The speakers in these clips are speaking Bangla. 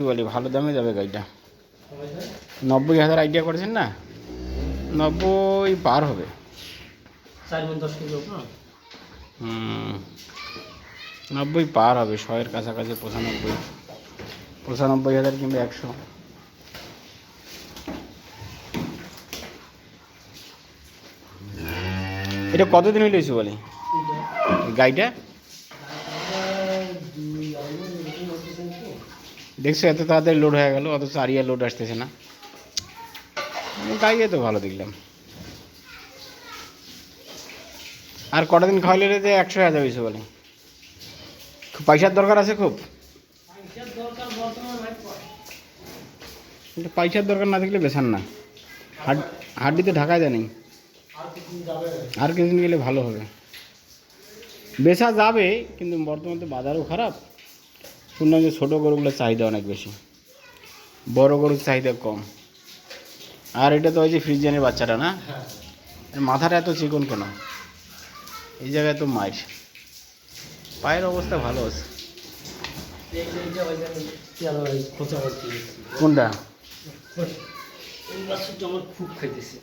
কি বলি ভালো দামে যাবে গাড়িটা। নব্বই হাজার আইডিয়া করেছেন না? নব্বই পার হবে। হুম, নব্বই পার হবে শয়ের কাছাকাছি পঁচানব্বই। পঁচানব্বই হাজার কিংবা একশো। এটা কতদিন হইল বলি? গাড়িটা দুই আড়াই মণ এরকম হতেছে নাকি? দেখছ, এত তাড়াতাড়ি লোড হয়ে গেল, অথচ আরিয়া লোড আসতেছে না। গাইয়ে তো ভালো দেখলাম। আর কটা দিন খাওয়াইলে রে যে একশো হাজার হয়েছে বলে। খুব পয়সার দরকার আছে খুব? পয়সার দরকার না থাকলে বেসান না। হাড হাড্ডিতে ঢাকা যায় নেই। আর কিছুদিন গেলে ভালো হবে। বেচা যাবে, কিন্তু বর্তমানে বাজারও খারাপ। শুনলাম যে ছোটো গরুগুলোর চাহিদা অনেক বেশি। বড় গরুর চাহিদা কম। আর এটা তো ওই যে ফ্রিজিয়ানের বাচ্চাটা না? হ্যাঁ। মাথাটা এত চিকন কেন? এই জায়গায় তো মাইর। পায়ের অবস্থা ভালো আছে। কোনটা? খুব খাইতেছে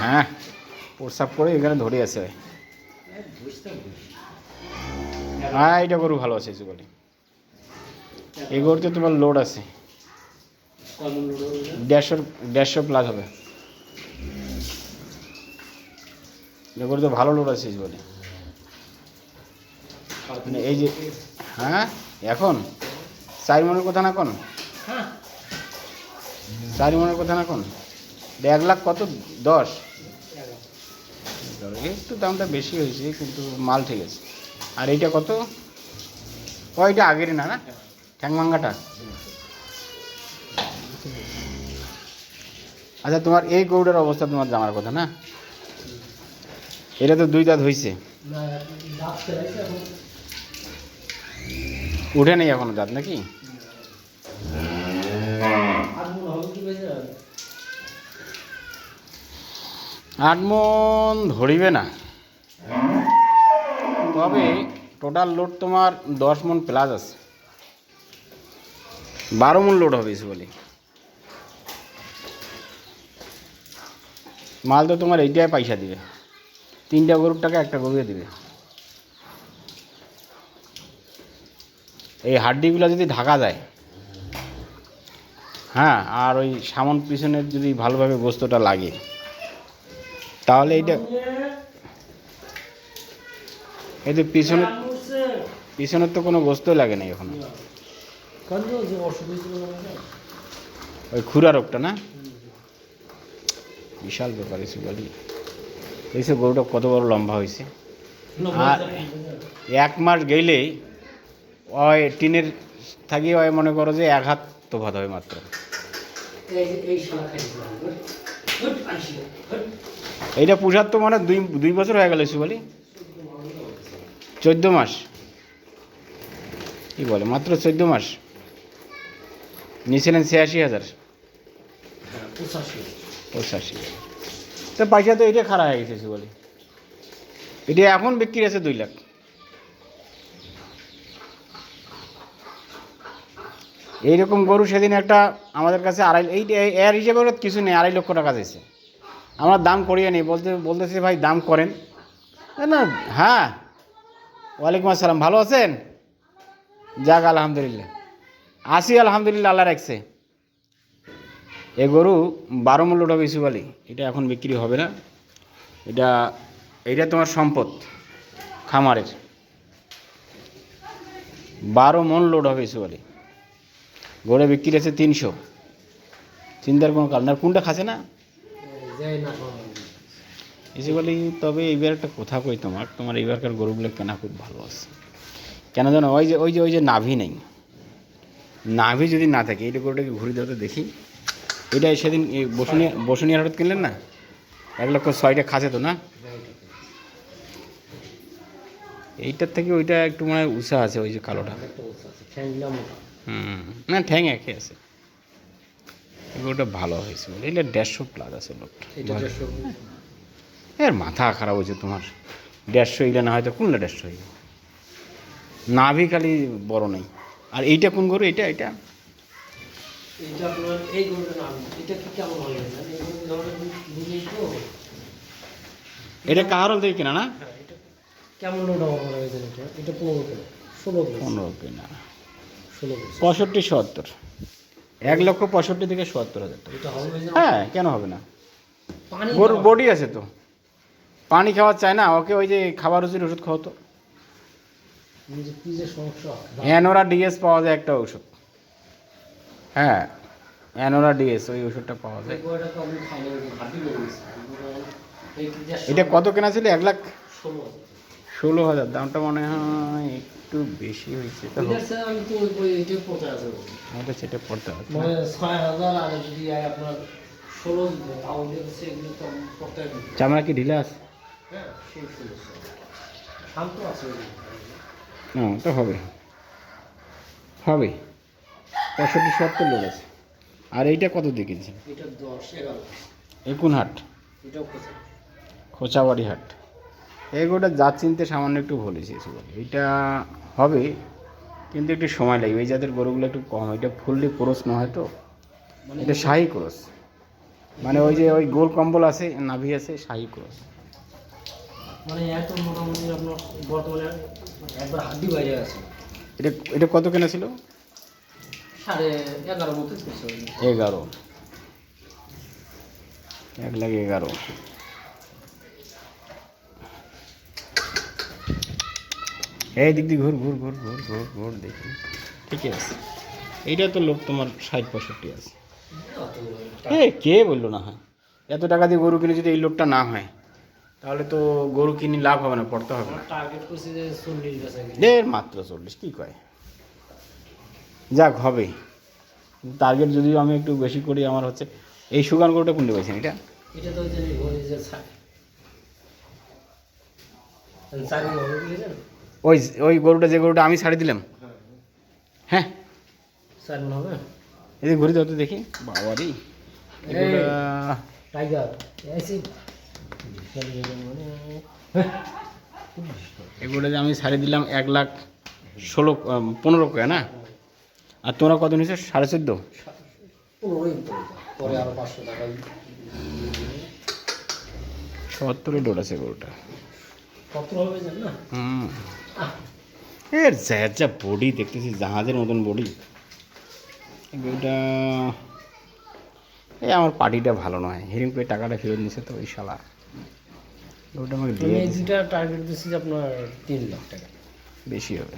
হ্যাঁ। প্রসাব করে এখানে ধরে আছে। হ্যাঁ এটা গরু ভালো আছে বলে। এই গরুতে তোমার লোড আছে? দেড়শো দেড়শো প্লাস হবে। এই গরুতে ভালো লোড আছে বলে। মানে এই যে হ্যাঁ এখন? চার মনের কথা না কোন চার মনের কথা না কোন এক লাখ কত? দশ? এগারো। একটু দামটা বেশি হয়েছে, কিন্তু মাল ঠিক আছে। আর এইটা কত? ও আগের না না? ঠ্যাংমাঙ্গাটা? আচ্ছা তোমার এই গরুটার অবস্থা তোমার জানার কথা, না? এটা তো দুই দাঁত হয়েছে উঠে নেই এখনও দাঁত নাকি আর মনে হবে কি বেঁচে যাবে আট মন ধরিবে না। তবে টোটাল লোড তোমার দশ মন প্লাস আছে। বারো মন লোড হবে বলি মাল তো তোমার এইটাই পয়সা দিবে। তিনটা গরুর টাকা একটা গরুয়ে দিবে। এই হাড্ডিগুলো যদি ঢাকা যায় হ্যাঁ আর ওই সামন পিছনের যদি ভালোভাবে বস্তুটা লাগে তাহলে এইটা এই যে পিছনে পিছনের তো কোনো গোস্তই লাগে না এখন। ওই খুরা রোগটা না? বিশাল ব্যাপার এসে বলি এইসব গরুটা কত বড় লম্বা হয়েছে। আর- এক মাস গেলেই ওই টিনের থাকি ওই মনে করো যে এক হাত তো ভাত হবে মাত্র। এইটা পুষার তো মানে দুই দুই বছর হয়ে গেল বলি চোদ্দ মাস। কি বলে? মাত্র চোদ্দ মাস। নিয়েছিলেন ছিয়াশি হাজার। পঁচাশি। তো পয়সা তো এটা খারাপ হয়ে গেছে বলি এটা এখন বিক্রি আছে দুই লাখ। এইরকম গরু সেদিন একটা আমাদের কাছে আড়াই এই- এর হিসেবে কিছু নেই, আড়াই লক্ষ টাকা দিয়েছে। আমরা দাম করিয়ে নিই। বলতে বলতেছি ভাই দাম করেন। না, হ্যাঁ। ওয়ালাইকুম আসসালাম। ভালো আছেন? যাক আলহামদুলিল্লাহ। আসি আলহামদুলিল্লাহ আল্লাহ রাখছে। এ গরু বারো মূল্যটা বেশি বলি। এটা এখন বিক্রি হবে না। এটা এটা তোমার সম্পদ খামারের। বারো মন লোড হবে এসে বলি। গরু বিক্রি আছে তিনশো। চিন্তার কোনো কারণ আর কোনটা খাচ্ছে না? এসে বলি তবে এইবার একটা কথা কই তোমার? তোমার এইবারকার গরুগুলো কেনা খুব ভালো আছে। কেন জানো ওই যে ওই যে ওই যে নাভি নেই। নাভি যদি না থাকে এইটা গরুটাকে ঘুরে দেওয়াতে দেখি? এটা সেদিন বসুনিয়া বসুনিয়া হঠাৎ কিনলেন না? এক লক্ষ ছয়টা খাসে তো না? এইটার থেকে ওইটা একটু মানে উষা আছে ওই যে কালোটা। হুম না ঠ্যাং একই আছে। গরুটা ভালো হয়েছে বলে। এটা দেড়শো প্লাস আছে লোকটা। এর মাথা খারাপ হয়েছে তোমার। দেড়শো ইলে না হয়তো কোনটা দেড়শো হইবে নাভি খালি বড় নেই। আর এইটা কোন গরু? এটা এটা এটা কি কেমন হবে? জানেন? এই গরুর ধরনের বুঝেই তো এটা কাহারল থেকে কেনা না? কেমন এটা? পনেরো ষোলো কেনা পঁয়ষট্টি সত্তর। এক লক্ষ পঁয়ষট্টি থেকে সত্তর হাজার হ্যাঁ কেন হবে না? গরুর বডি আছে তো। পানি খাওয়ার চায় না ওকে ওই যে খাবার ওষুধ ওষুধ খাওয়াতো অ্যানোরা ডিএস পাওয়া যায় একটা ওষুধ হ্যাঁ অ্যানোরা ডিএস ওই ওষুধটা পাওয়া যায়। এটা কত কেনা ছিল? এক লাখ ষোলো হাজার দামটা মনে হয় একটু বেশি হয়েছে তো আমাদের সেটা পড়তে হবে। মানে ছয় হাজার আর যদি আপনার ষোলো দিত তাহলে হচ্ছে এগুলো তো পড়তে হবে। চামড়া কি ঢিলা আছে? হ্যাঁ শান্ত আছে। হ্যাঁ তো হবে। হবে। পঁয়ষট্টি সত্তর লোক আছে। আর এইটা কত কিনছেন? এটা দশ এগারো। একুন হাট? খোঁচাবাড়ি হাট। এগুলোটা জাত চিনতে সামান্য একটু বলেছি এইটা হবে কিন্তু একটু সময় লাগবে। এই জাতের গরুগুলো একটু কম। এটা ফুললি ক্রস না হয় তো? মানে এটা শাহি ক্রস। মানে ওই যে ওই গোল কম্বল আছে নাভি আছে শাহি ক্রস। মানে এত মোটামুটি আপনার বর্তমানে একবার হাড্ডি বাইরে আছে। এটা এটা কত কেনা ছিল? সাড়ে এগারো মতো এগারো। এক লাখ এগারো। এই দিক দিয়ে ঘুর ঘুর ঘুর ঘুর ঘুর ঘুর দেখি। ঠিকই আছে। এইটা তো লোক তোমার ষাট পঁয়ষট্টি আছে। এ কে বলল না হয়? এত টাকা দিয়ে গরু কিনে যদি এই লোকটা না হয় তাহলে তো গরু কিনে লাভ হবে না পড়তে হবে না। এর মাত্র চল্লিশ কী কয়? যাক হবে। টার্গেট যদিও আমি একটু বেশি করি আমার হচ্ছে এই সুগান গরুটা কোনটা পাইছেন এটা? এটা তো যে ওই ওই গরুটা যে গরুটা আমি ছাড়ি দিলাম। হ্যাঁ। এদিকে ঘুরে যাও তো দেখি। বাবারি। এগুলা টাইগার এসি মানে এগুলো যে আমি ছাড়ি দিলাম এক লাখ ষোলো পনেরো করে না? আর তোমরা কত নিছো সাড়ে চোদ্দ? পনেরোই পরে আরও পাঁচশো টাকা। সত্তরে ডোর আছে গরুটা। পত্র হবে জান হুম। এর যা যা বডি দেখতেছি জাহাজের মতন বডি। গরুটা এই আমার পার্টিটা ভালো নয়। হিরিং করে টাকাটা ফেরত নিছে তো ওই শালা। আমাকে দিয়ে এই টার্গেট দিচ্ছি আপনার তিন লাখ টাকা। বেশি হবে।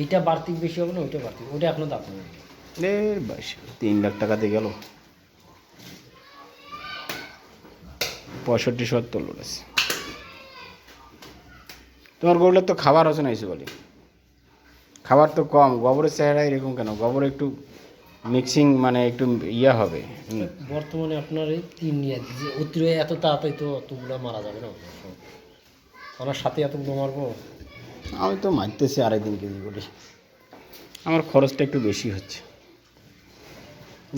এইটা বাড়তি বেশি হবে না ওইটা বাড়তি এখনও দাম নেই। এ বাস তিন লাখ টাকাতে গেল। পঁয়ষট্টি সত্তর আছে তোমার গরুলের তো খাবার হচ্ছে না এসে বলি। খাবার তো কম গোবরের চেহারা এরকম কেন? গোবর একটু মিক্সিং মানে একটু ইয়া হবে। বর্তমানে আপনার এই তিন নিয়ে যে অতিরিক্ত এত তাড়াতাড়ি তো অতগুলো মারা যাবে না। আমার সাথে এতগুলো মারবো? আমি তো মারতেছি আড়াই দিন কেজি করে। আমার খরচটা একটু বেশি হচ্ছে।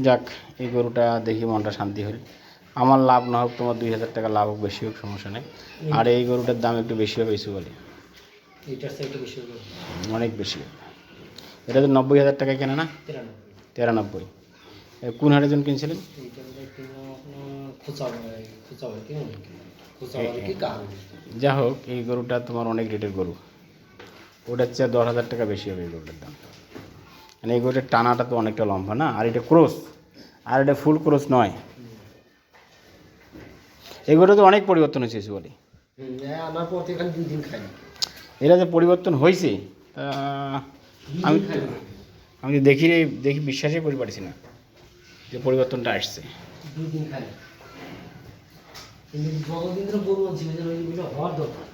যাক এই গরুটা দেখি মনটা শান্তি হল। আমার লাভ না হোক তোমার দুই হাজার টাকা লাভ হোক বেশি হোক সমস্যা নেই। আর এই গরুটার দাম একটু বেশি হবে বলে। এইটার সাইডে বেশি হবে অনেক বেশি। এটা তো নব্বই হাজার টাকায় কেনা না? তিরানব্বই। কোন হাটের জন্য কিনছিলেন? হয়। যা হোক এই গরুটা তোমার অনেক রেটের গরু। ওটার চেয়ে দশ হাজার টাকা বেশি হবে এই গরুটার দাম। মানে এই গরুটার টানাটা তো অনেকটা লম্বা না? আর এটা ক্রোস আর এটা ফুল ক্রোস নয়। এই গরুটা তো অনেক পরিবর্তন হয়েছে বলি আমার পর এখানে দুই দিন খাইনি এরা যে পরিবর্তন হয়েছে তা আমি আমি দেখি দেখি বিশ্বাসই করি পারছি না যে পরিবর্তনটা আসছে। দরকার।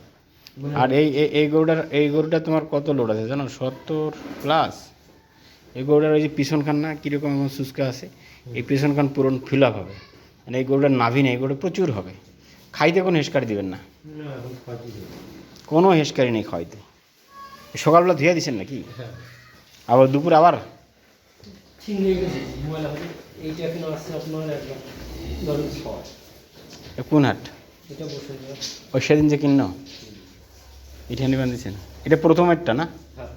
মানে আর এই এই- এই গরুটার এই গরুটা তোমার কত লোড আছে জানো? সত্তর প্লাস এই গরুটার ওই যে পিছন খান না কীরকম এখন শুষ্কা আছে এই পিছন খান পুরন ফিল আপ হবে। মানে এই গরুটার নাভি নেই এই গরুটা প্রচুর হবে। খাইতে কোনো হেসকারি দিবেন না। কোনো হেসকারি নেই খাইতে সকালবেলা ধুয়ে দিচ্ছেন নাকি? আবার দুপুর আবার? কোন হাট? ওই সেদিন যে কিন্ন এটা নিবেন দিচ্ছেন এটা প্রথমেরটা না? হ্যাঁ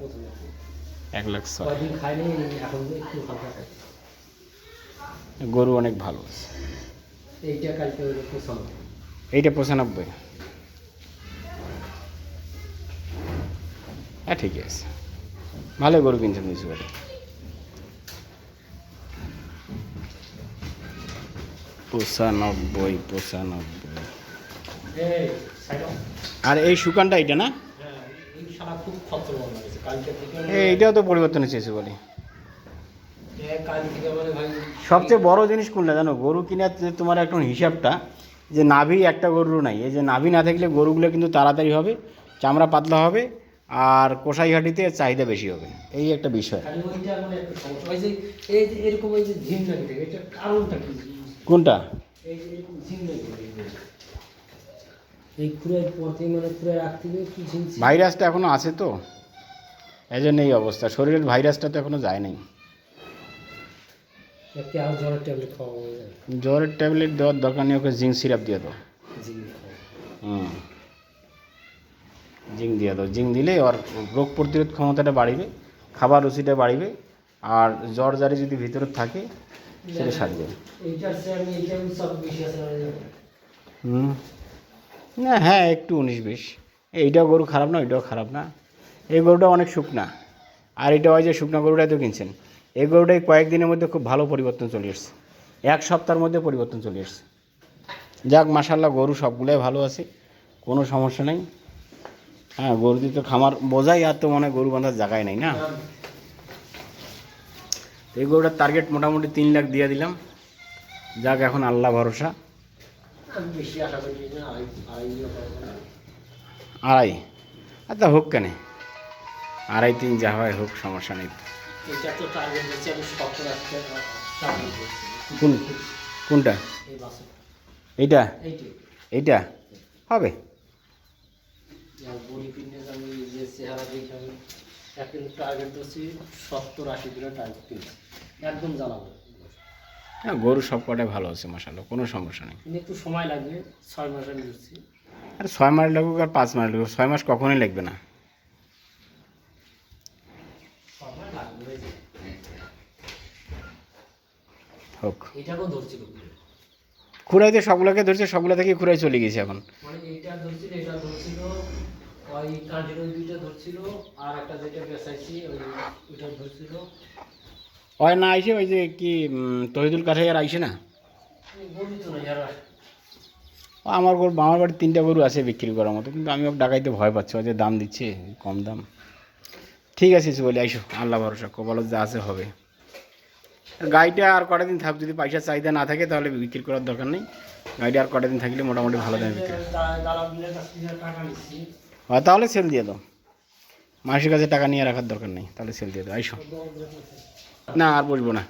এক লাখ ছয়। একটু গরু অনেক ভালো এইটা পঁচানব্বই। হ্যাঁ ঠিকই আছে। ভালো গরু কিনছেন কিছু করে পঁচানব্বই পঁচানব্বই। আর এই শুকানটা এইটা না? এইটাও তো পরিবর্তন কিছু বলি সবচেয়ে বড় জিনিস কোনটা জানো? গরু কেনার তোমার এখন হিসাবটা, যে নাভি একটা গরুর নাই। এই যে নাভি না থাকলে গরুগুলো কিন্তু তাড়াতাড়ি হবে, চামড়া পাতলা হবে আর কষাইঘাটিতে চাহিদা বেশি হবে। এই একটা বিষয়। কোনটা? মানে? ভাইরাসটা এখনও আছে তো? এই জন্য এই অবস্থা। শরীরের ভাইরাসটা তো এখনও যায় নাই। জ্বরের ট্যাবলেট দেওয়ার দরকার নেই ওকে জিঙ্ক সিরাপ দিয়ে দাও। হুম। জিঙ্ক দিয়ে দাও। জিঙ্ক দিলে ওর রোগ প্রতিরোধ ক্ষমতাটা বাড়বে, খাবার রুচিটা বাড়বে, আর জ্বর জারি যদি ভিতরে থাকে, সেটা সারবে। না হ্যাঁ একটু উনিশ বিশ। এইটাও গরু খারাপ না, ওইটাও খারাপ না। এই গরুটা অনেক শুকনা। আর এটা হয় যে শুকনা গরুটাই তো কিনছেন। এই গরুটাই কয়েকদিনের মধ্যে খুব ভালো পরিবর্তন চলে এসছে। এক সপ্তাহের মধ্যে পরিবর্তন চলে এসছে। যাক মাসাল্লাহ গরু সবগুলোই ভালো আছে, কোনো সমস্যা নেই। হ্যাঁ গরু দিয়ে তো খামার বোঝাই আর তো মনে হয় গরু বাঁধার জায়গায় নেই না? এই গরুটার টার্গেট মোটামুটি তিন লাখ দিয়ে দিলাম। যাক এখন আল্লাহ ভরসা। আড়াই। আচ্ছা হোক কেন। আড়াই তিন যা হয় হোক সমস্যা নেই কোন কোনটা? এইটা। এইটা? হবে। আর বডি আমি যে চেহারা দেখি আমি এখন টার্গেট করছি সত্তর আশি কিলো টার্গেট দিচ্ছি একদম জানাব হ্যাঁ গরু সব কটাই ভালো আছে মশালো কোনো সমস্যা নেই। কিন্তু একটু সময় লাগবে ছয় মাস আমি দিচ্ছি আর ছয় মাস লাগুক আর পাঁচ মাস লাগুক ছয় মাস কখনোই লাগবে না। হোক। এটাকেও ধরছিল খুঁড়াইতে সবগুলোকে ধরছে সবগুলো থেকে খুঁড়াই চলে গেছে এখন। মানে এটা ধরছিল ওই কাঠের ওই দুইটা ধরছিল আর একটা যেটা বেসাইছি ওই ওইটা ধরছিল। হয় না আইসে ওই যে কি তহিদুল কাঠাই আর আইসে না? আমার গরু আমার বাড়ির তিনটা গরু আছে বিক্রি করার মতো কিন্তু আমি ওকে ডাকাইতে ভয় পাচ্ছি ও যে দাম দিচ্ছে কম দাম। ঠিক আছে বলি আইসো আল্লাহ ভরসা কপালত যা আছে হবে। গাড়িটা আর কটা দিন থাক যদি পয়সা চাহিদা না থাকে তাহলে বিক্রি করার দরকার নেই। গাড়িটা আর কটা দিন থাকলে মোটামুটি ভালো দামে বিক্রি হয়। তাহলে সেল দিয়ে দাও। মাসের কাছে টাকা নিয়ে রাখার দরকার নেই, তাহলে সেল দিয়ে দাও। আইসো। না, আর বসবো না।